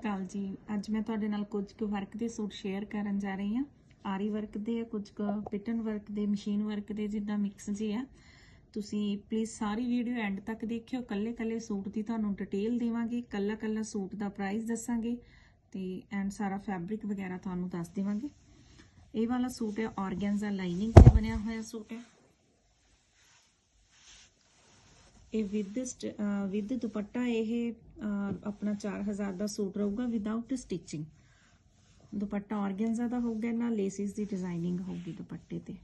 ਅਕਾਲ ਜੀ। ਅੱਜ ਮੈਂ ਤੁਹਾਡੇ ਨਾਲ ਕੁਝ ਕੁ ਵਰਕ ਦੇ ਸੂਟ ਸ਼ੇਅਰ ਕਰਨ ਜਾ ਰਹੀ ਹਾਂ। ਆਰੀ ਵਰਕ ਦੇ, ਕੁਝ ਕੁ ਪਿਟਨ ਵਰਕ ਦੇ ਮਸ਼ੀਨ ਵਰਕ ਦੇ ਜਿੱਦਾਂ ਮਿਕਸ ਜੀ ਆ। ਤੁਸੀਂ ਪਲੀਜ਼ ਸਾਰੀ ਵੀਡੀਓ ਐਂਡ ਤੱਕ ਦੇਖਿਓ। ਕੱਲੇ ਕੱਲੇ ਸੂਟ ਦੀ ਤੁਹਾਨੂੰ ਡਿਟੇਲ ਦੇਵਾਂਗੇ। ਕੱਲਾ ਕੱਲਾ ਸੂਟ ਦਾ ਪ੍ਰਾਈਸ ਦੱਸਾਂਗੇ ਤੇ ਐਂਡ ਸਾਰਾ ਫੈਬਰਿਕ ਵਗੈਰਾ ਤੁਹਾਨੂੰ ਦੱਸ ਦੇਵਾਂਗੇ। ਇਹ ਵਾਲਾ ਸੂਟ ਹੈ ਆਰਗੈਂਜ਼ਾ ਲਾਈਨਿੰਗ ਤੇ ਬਣਿਆ ਹੋਇਆ ਸੂਟ ਹੈ। ਇਹ ਵਿਦ ਵਿਦ ਦੁਪੱਟਾ ਇਹ ਅਹ, ਆਪਣਾ 4000 ਦਾ ਸੂਟ ਰਹੂਗਾ ਵਿਦਆਊਟ ਸਟਿਚਿੰਗ ਦੁਪੱਟਾ ਆਰਗੈਂਜ਼ਾ ਦਾ ਹੋਊਗਾ ਨਾਲ ਲੇਸਿਸ ਦੀ ਡਿਜ਼ਾਈਨਿੰਗ ਹੋਊਗੀ ਦੁਪੱਟੇ ਤੇ।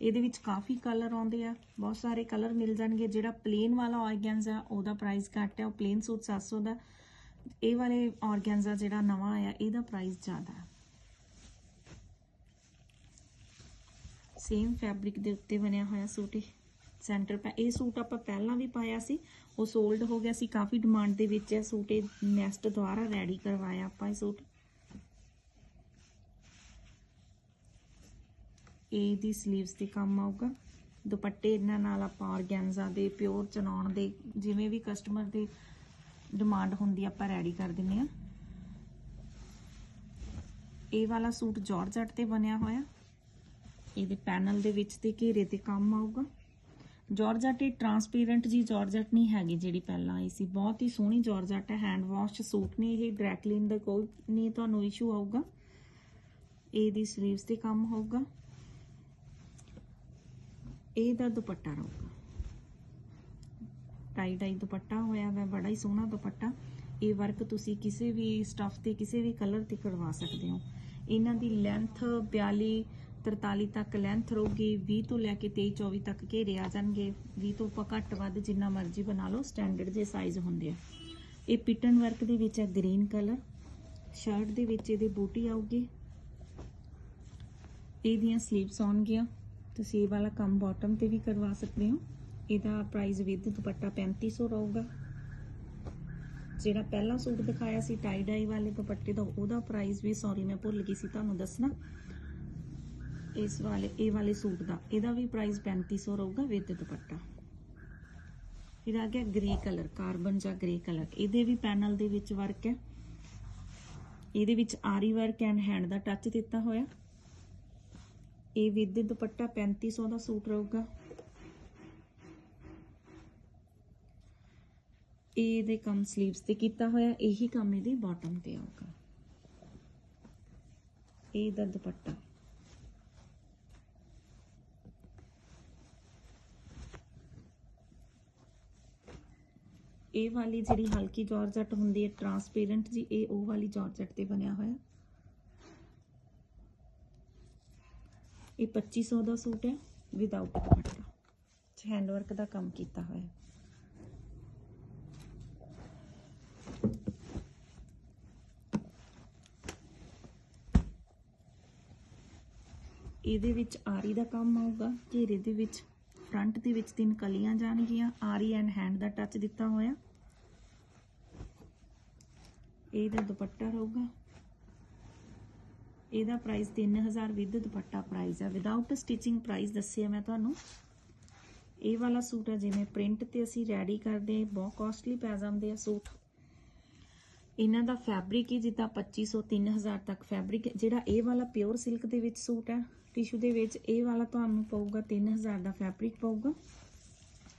ਇਹਦੇ ਵਿੱਚ ਕਾਫੀ ਕਲਰ ਆਉਂਦੇ ਆ ਬਹੁਤ ਸਾਰੇ ਕਲਰ ਮਿਲ ਜਾਣਗੇ। ਜਿਹੜਾ ਪਲੇਨ ਵਾਲਾ ਆਰਗੈਂਜ਼ਾ ਉਹਦਾ ਪ੍ਰਾਈਸ ਘੱਟ ਹੈ ਉਹ ਪਲੇਨ ਸੂਟ 700 ਦਾ। ਇਹ ਵਾਲੇ ਆਰਗੈਂਜ਼ਾ ਜਿਹੜਾ ਨਵਾਂ ਆਇਆ ਇਹਦਾ ਪ੍ਰਾਈਸ ਜ਼ਿਆਦਾ ਹੈ ਸੇਮ ਫੈਬਰਿਕ ਦੇ ਉੱਤੇ ਬਣਿਆ ਹੋਇਆ ਸੂਟ ਇਹ। ਸੈਂਟਰ ਪੈ, ਇਹ ਸੂਟ ਆਪਾਂ ਪਹਿਲਾਂ ਵੀ ਪਾਇਆ ਸੀ, ਉਹ ਸੋਲਡ ਹੋ ਗਿਆ ਸੀ, ਕਾਫੀ ਡਿਮਾਂਡ ਦੇ ਵਿੱਚ ਇਹ ਸੂਟ, ਇਹ ਨੈਸਟ ਦੁਆਰਾ ਰੈਡੀ ਕਰਵਾਇਆ ਆਪਾਂ ਇਹ ਸੂਟ। ਇਹ ਦੀ 슬ੀਵਸ ਤੇ ਕੰਮ ਆਊਗਾ। ਦੁਪੱਟੇ ਇਹਨਾਂ ਨਾਲ ਆਪਾਂ ਆਰਗੈਂਜ਼ਾ ਦੇ ਪਿਓਰ ਚਨਾਉਣ ਦੇ, ਜਿਵੇਂ ਵੀ ਕਸਟਮਰ ਦੇ ਡਿਮਾਂਡ ਹੁੰਦੀ ਆਪਾਂ ਰੈਡੀ ਕਰ ਦਿੰਨੇ ਆ। ਇਹ ਵਾਲਾ ਸੂਟ ਜਾਰਜਟ ਤੇ ਬਣਿਆ ਹੋਇਆ। ਇਹਦੇ ਪੈਨਲ ਦੇ ਵਿੱਚ ਤੇ ਘੇਰੇ ਤੇ ਕੰਮ ਆਊਗਾ। ਜਾਰਜਟ ਇਹ ਟਰਾਂਸਪੇਰੈਂਟ ਜੀ ਜਾਰਜਟ ਨਹੀਂ ਹੈਗੀ ਜਿਹੜੀ ਪਹਿਲਾਂ ਆਈ ਸੀ। ਬਹੁਤ ਹੀ ਸੋਹਣੀ ਜਾਰਜਟ ਹੈ। ਹੈਂਡ ਵਾਸ਼ ਸੂਟ ਨੇ ਇਹ ਡਰਾਈ ਦਾ ਕੋਈ ਨਹੀਂ ਤੁਹਾਨੂੰ ਇਸ਼ੂ ਆਊਗਾ। ਇਹਦੀ ਸਲੀਵਸ ਤੇ ਕੰਮ ਹੋਊਗਾ। ਇਹਦਾ ਦੁਪੱਟਾ ਰਹੂਗਾ। ਟਾਈ ਟਾਈ ਦੁਪੱਟਾ ਹੋਇਆ ਵਾ, ਬੜਾ ਹੀ ਸੋਹਣਾ ਦੁਪੱਟਾ। ਇਹ ਵਰਕ ਤੁਸੀਂ ਕਿਸੇ ਵੀ ਸਟਫ ਤੇ, ਕਿਸੇ ਵੀ ਕਲਰ ਤੇ ਕਰਵਾ ਸਕਦੇ ਹੋ। ਇਹਨਾਂ ਦੀ ਲੈਂਥ 42 43 ਤੱਕ ਲੈਂਥ ਰਹੂਗੀ 20 ਤੋਂ ਲੈ ਕੇ 23 24 ਤੱਕ ਘੇਰੇ ਆ ਜਾਣਗੇ। 20 ਤੋਂ ਆਪਾਂ ਘੱਟ ਵੱਧ ਜਿੰਨਾ ਮਰਜ਼ੀ ਬਣਾ ਲਓ ਸਟੈਂਡਰਡ ਦੇ ਸਾਈਜ਼ ਹੁੰਦੇ ਆ। ਇਹ ਪਿਟਨ ਵਰਕ ਦੇ ਵਿੱਚ ਹੈ ਗ੍ਰੀਨ ਕਲਰ ਸ਼ਰਟ ਦੇ ਵਿੱਚ ਇਹਦੇ ਬੂਟੀ ਆਊਗੀ। ਇਹਦੀਆਂ ਸਲੀਵਸ ਆਉਣਗੀਆਂ। ਤੁਸੀਂ ਇਹ ਵਾਲਾ ਕੰਮ ਬਾਟਮ ਤੇ ਵੀ ਕਰਵਾ ਸਕਦੇ ਹੋ। ਇਹਦਾ ਪ੍ਰਾਈਸ ਵਿਦ ਦੁਪੱਟਾ 3500 ਰਹੂਗਾ। ਜਿਹੜਾ ਪਹਿਲਾ ਸੂਟ ਦਿਖਾਇਆ ਸੀ ਟਾਈ ਡਾਈ ਵਾਲੇ ਦੁਪੱਟੇ ਦਾ, ਉਹਦਾ ਪ੍ਰਾਈਸ ਵੀ ਸੌਰੀ ਮੈਂ ਭੁੱਲ ਗਈ ਸੀ ਤੁਹਾਨੂੰ ਦੱਸਣਾ। ਇਸ ਵਾਲੇ, ਇਹ ਵਾਲੇ ਸੂਟ ਦਾ। ਇਹਦਾ ਵੀ ਪ੍ਰਾਈਸ 3500 ਰਹੂਗਾ ਵਿਦ ਦੁਪੱਟਾ। ਇਹਦਾ ਆ ਗਿਆ ਗ੍ਰੇ ਕਲਰ ਕਾਰਬਨ ਜਾਂ ਗ੍ਰੇ ਕਲਰ ਇਹਦੇ ਵੀ ਪੈਨਲ ਦੇ ਵਿੱਚ ਵਰਕ ਹੈ। ਇਹਦੇ ਵਿੱਚ ਆਰੀ ਵਰਕ ਐਂਡ ਹੈਂਡ ਦਾ ਟੱਚ ਦਿੱਤਾ ਹੋਇਆ। ਇਹ ਵਿਦ ਦੁਪੱਟਾ 3500 ਦਾ ਸੂਟ ਰਹੂਗਾ। ਇਹਦੇ ਕੰਮ 슬ੀਵਸ ਤੇ ਕੀਤਾ ਹੋਇਆ, ਇਹੀ ਕੰਮ ਇਹਦੇ ਬਾਟਮ ਤੇ ਆਊਗਾ। ਇਹਦਾ ਦੁਪੱਟਾ। ਇਹ ਵਾਲੀ ਜਿਹੜੀ ਹਲਕੀ ਜਾਰਜਟ ਹੁੰਦੀ ਹੈ ਟਰਾਂਸਪੇਰੈਂਟ ਜੀ ਇਹ ਉਹ ਵਾਲੀ ਜਾਰਜਟ ਤੇ ਬਣਿਆ ਹੋਇਆ। ਇਹ 2500 ਦਾ ਸੂਟ ਹੈ ਵਿਦਆਊਟ ਦੁਪੱਟਾ। ਹੈਂਡ ਵਰਕ ਦਾ ਕੰਮ ਕੀਤਾ ਹੋਇਆ ਇਹਦੇ ਵਿੱਚ ਆਰੀ ਦਾ ਕੰਮ ਆਊਗਾ ਘੇਰੇ ਦੇ ਵਿੱਚ ਫਰੰਟ ਦੇ ਵਿੱਚ ਤਿੰਨ ਕਲੀਆਂ ਜਾਣਗੀਆਂ, ਆਰੀ ਐਂਡ ਹੈਂਡ ਦਾ ਟੱਚ ਦਿੱਤਾ ਹੋਇਆ। ਇਹਦਾ ਦੁਪੱਟਾ ਰਹੂਗਾ। ਇਹਦਾ ਪ੍ਰਾਈਸ 3000 ਵਿਦ ਦੁਪੱਟਾ ਪ੍ਰਾਈਸ ਹੈ ਵਿਦਆਊਟ ਸਟਿਚਿੰਗ ਪ੍ਰਾਈਸ ਦੱਸਿਆ ਮੈਂ ਤੁਹਾਨੂੰ। ਇਹ ਵਾਲਾ ਸੂਟ ਹੈ ਜਿਵੇਂ ਪ੍ਰਿੰਟ ਤੇ ਅਸੀਂ ਰੈਡੀ ਕਰਦੇ ਬਹੁਤ ਕਾਸਟਲੀ ਪੈ ਜਾਂਦੇ ਆ ਸੂਟ। ਇਹਨਾਂ ਦਾ ਫੈਬਰਿਕ ਹੀ ਜਿੱਦਾਂ 2500 3000 ਤੱਕ ਫੈਬਰਿਕ ਜਿਹੜਾ ਇਹ ਵਾਲਾ ਪਿਓਰ ਸਿਲਕ ਦੇ ਵਿੱਚ ਸੂਟ ਹੈ ਟਿਸ਼ੂ ਦੇ ਵਿੱਚ, ਇਹ ਵਾਲਾ ਤੁਹਾਨੂੰ ਪਊਗਾ 3000 ਦਾ ਫੈਬਰਿਕ ਪਊਗਾ।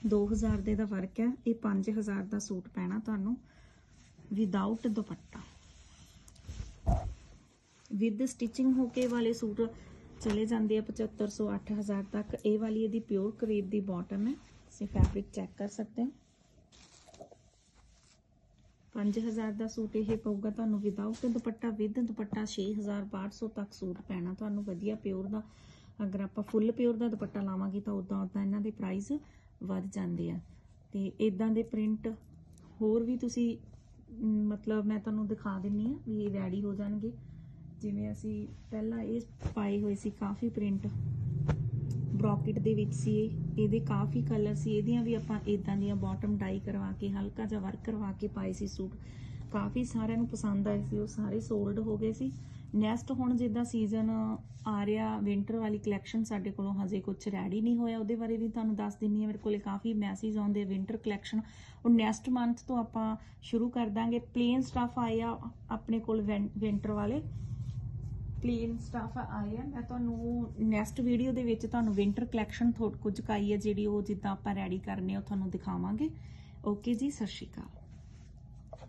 2000 ਦੇ ਦਾ ਫ਼ਰਕ ਹੈ, ਇਹ 5000 ਦਾ ਸੂਟ ਪੈਣਾ ਤੁਹਾਨੂੰ ਵਿਦਆਊਟ ਦੁਪੱਟਾ। ਵਿਦ ਸਟਿਚਿੰਗ ਹੋ ਕੇ ਵਾਲੇ ਸੂਟ ਚਲੇ ਜਾਂਦੇ ਆ 7500 8000 ਤੱਕ। ਇਹ ਵਾਲੀ ਇਹਦੀ ਪਿਓਰ ਕਰੀਬ ਦੀ ਬਾਟਮ ਹੈ। ਤੁਸੀਂ ਫੈਬਰਿਕ ਚੈੱਕ ਕਰ ਸਕਦੇ ਹੋ। 5000 ਦਾ ਸੂਟ ਇਹ ਪਊਗਾ ਤੁਹਾਨੂੰ ਵਿਦਆਊਟ ਦੁਪੱਟਾ ਵਿਦ ਦੁਪੱਟਾ 6500 ਤੱਕ ਸੂਟ ਪੈਣਾ ਤੁਹਾਨੂੰ, ਵਧੀਆ ਪਿਓਰ ਦਾ। ਅਗਰ ਆਪਾਂ ਫੁੱਲ ਪਿਓਰ ਦਾ ਦੁਪੱਟਾ ਲਾਵਾਂਗੇ ਤਾਂ ਉਦਾਂ ਉਦਾਂ ਇਹਨਾਂ ਦੇ ਪ੍ਰਾਈਸ ਵੱਧ ਜਾਂਦੇ ਆ। ਤੇ ਇਦਾਂ ਦੇ ਪ੍ਰਿੰਟ ਹੋਰ ਵੀ ਤੁਸੀਂ ਮਤਲਬ ਮੈਂ ਤੁਹਾਨੂੰ ਦਿਖਾ ਦਿੰਨੀ ਆ ਵੀ ਇਹ ਰੈਡੀ ਹੋ ਜਾਣਗੇ। ਜਿਵੇਂ ਅਸੀਂ ਪਹਿਲਾਂ ਇਹ ਪਾਏ ਹੋਏ ਸੀ ਕਾਫੀ ਪ੍ਰਿੰਟ ਬ੍ਰੋਕਟ ਦੇ ਵਿੱਚ ਸੀ ਇਹਦੇ ਕਾਫੀ ਕਲਰ ਸੀ, ਇਹਦੀਆਂ ਵੀ ਆਪਾਂ ਇਦਾਂ ਦੀਆਂ ਬਾਟਮ ਡਾਈ ਕਰਵਾ ਕੇ, ਹਲਕਾ ਜਿਹਾ ਵਰਕ ਕਰਵਾ ਕੇ ਪਾਏ ਸੀ ਸੂਟ। ਕਾਫੀ ਸਾਰਿਆਂ ਨੂੰ ਪਸੰਦ ਆਏ ਸੀ, ਉਹ ਸਾਰੇ ਸੋਲਡ ਹੋ ਗਏ ਸੀ। ਨੈਕਸਟ ਹੁਣ ਜਿੱਦਾਂ ਸੀਜ਼ਨ ਆ ਰਿਹਾ ਵਿੰਟਰ ਵਾਲੀ ਕਲੈਕਸ਼ਨ ਸਾਡੇ ਕੋਲੋਂ ਹਜੇ ਕੁਝ ਰੈਡੀ ਨਹੀਂ ਹੋਇਆ, ਉਹਦੇ ਬਾਰੇ ਵੀ ਤੁਹਾਨੂੰ ਦੱਸ ਦਿੰਨੀ ਆ ਮੇਰੇ ਕੋਲੇ ਕਾਫੀ ਮੈਸੇਜ ਆਉਂਦੇ ਆ ਵਿੰਟਰ ਕਲੈਕਸ਼ਨ ਉਹ ਨੈਕਸਟ ਮੰਥ ਤੋਂ ਆਪਾਂ ਸ਼ੁਰੂ ਕਰ ਦਾਂਗੇ। ਪਲੇਨ ਸਟਫ ਆਏ ਆ ਆਪਣੇ ਕੋਲ ਵਿੰਟਰ ਵਾਲੇ। ਪਲੇਨ ਸਟਾਫ ਆਏ ਆ। ਮੈਂ ਤੁਹਾਨੂੰ ਨੈਕਸਟ ਵੀਡੀਓ ਦੇ ਵਿੱਚ ਤੁਹਾਨੂੰ ਵਿੰਟਰ ਕਲੈਕਸ਼ਨ ਥੋੜ ਕੁਝ ਕਾਈ ਹੈ ਜਿਹੜੀ ਉਹ ਜਿੱਦਾਂ ਆਪਾਂ ਰੈਡੀ ਕਰਨੇ ਆ, ਉਹ ਤੁਹਾਨੂੰ ਦਿਖਾਵਾਂਗੇ। ਓਕੇ ਜੀ, ਸਤਿ ਸ਼੍ਰੀ ਅਕਾਲ।